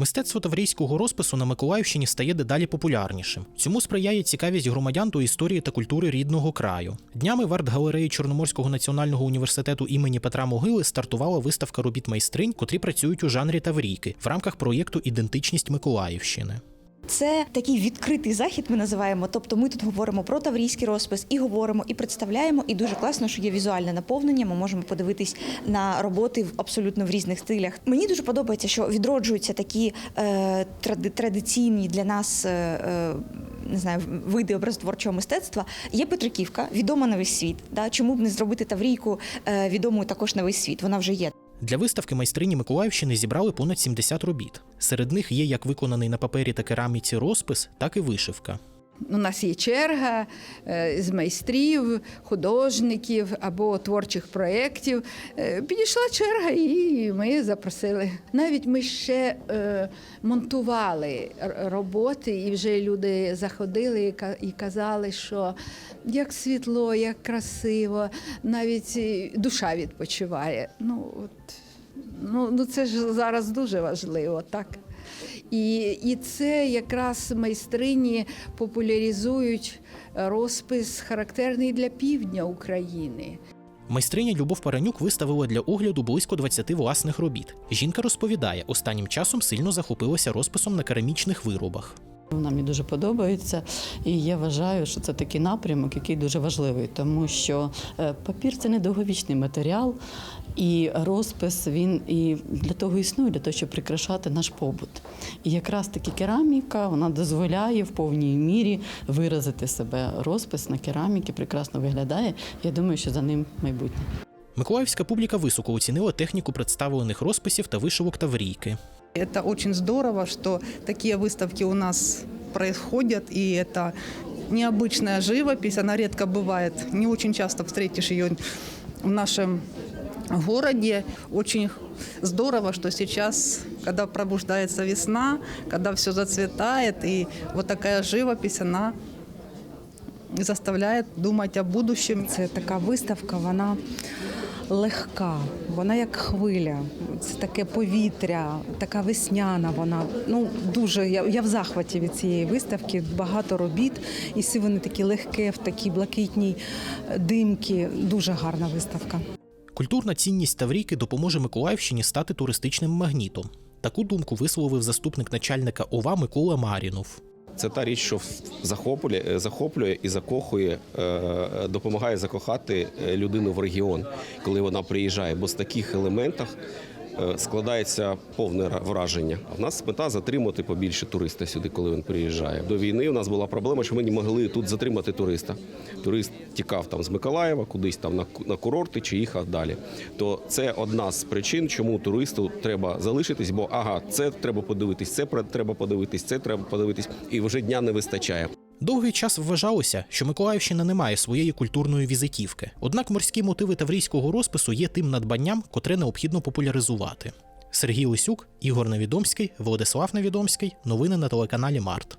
Мистецтво таврійського розпису на Миколаївщині стає дедалі популярнішим. Цьому сприяє цікавість громадян до історії та культури рідного краю. Днями в арт-галереї Чорноморського національного університету імені Петра Могили стартувала виставка робіт майстринь, котрі працюють у жанрі таврійки в рамках проєкту Ідентичність Миколаївщини. Це такий відкритий захід, ми називаємо. Тобто ми тут говоримо про таврійський розпис і говоримо, і представляємо. І дуже класно, що є візуальне наповнення. Ми можемо подивитись на роботи в абсолютно в різних стилях. Мені дуже подобається, що відроджуються такі е, тради- традиційні для нас. Е, е, не знаю, види образотворчого мистецтва є Петриківка, відома на весь світ. Да? Чому б не зробити Таврійку е, відомою також на весь світ? Вона вже є. Для виставки майстрині Миколаївщини зібрали понад 70 робіт. Серед них є як виконаний на папері та кераміці розпис, так і вишивка. У нас є черга е, з майстрів, художників або творчих проєктів. Е, Підійшла черга, і ми запросили. Навіть ми ще е, монтували роботи, і вже люди заходили і казали, що як світло, як красиво, навіть душа відпочиває. Ну, от, ну, ну це ж зараз дуже важливо, так. І, і це якраз майстрині популяризують розпис, характерний для півдня України. Майстриня Любов Паранюк виставила для огляду близько 20 власних робіт. Жінка розповідає, останнім часом сильно захопилася розписом на керамічних виробах. Вона мені дуже подобається, і я вважаю, що це такий напрямок, який дуже важливий, тому що е, папір це не довговічний матеріал, і розпис він і для того існує, для того, щоб прикрашати наш побут. І якраз таки кераміка вона дозволяє в повній мірі виразити себе. Розпис на кераміки прекрасно виглядає. Я думаю, що за ним майбутнє. Миколаївська публіка високо оцінила техніку представлених розписів та вишивок Таврійки. Это очень здорово, что такие выставки у нас происходят, и это необычная живопись, она редко бывает, не очень часто встретишь ее в нашем городе. Очень здорово, что сейчас, когда пробуждается весна, когда все зацветает, и вот такая живопись, она заставляет думать о будущем. Це така виставка, вона легка, вона як хвиля. Це таке повітря, така весняна. Вона ну дуже я, я в захваті від цієї виставки. Багато робіт, і всі вони такі легкі, в такій блакитній димки. Дуже гарна виставка. Культурна цінність Таврійки допоможе Миколаївщині стати туристичним магнітом. Таку думку висловив заступник начальника ОВА Микола Марінов. Це та річ, що захоплює, е, захоплює і закохує, е, допомагає закохати е, людину в регіон, коли вона приїжджає. Бо з таких елементів е, складається повне враження. В нас мета затримати побільше туриста сюди, коли він приїжджає. До війни у нас була проблема, що ми не могли тут затримати туриста. Турист тікав там з Миколаєва, кудись там на курорти чи їхав далі. То це одна з причин, чому туристу треба залишитись, бо ага, це треба подивитись, це треба подивитись, це треба подивитись, і вже дня не вистачає. Довгий час вважалося, що Миколаївщина не має своєї культурної візитівки. Однак морські мотиви таврійського розпису є тим надбанням, котре необхідно популяризувати. Сергій Лисюк, Ігор Невідомський, Владислав Невідомський. Новини на телеканалі Март.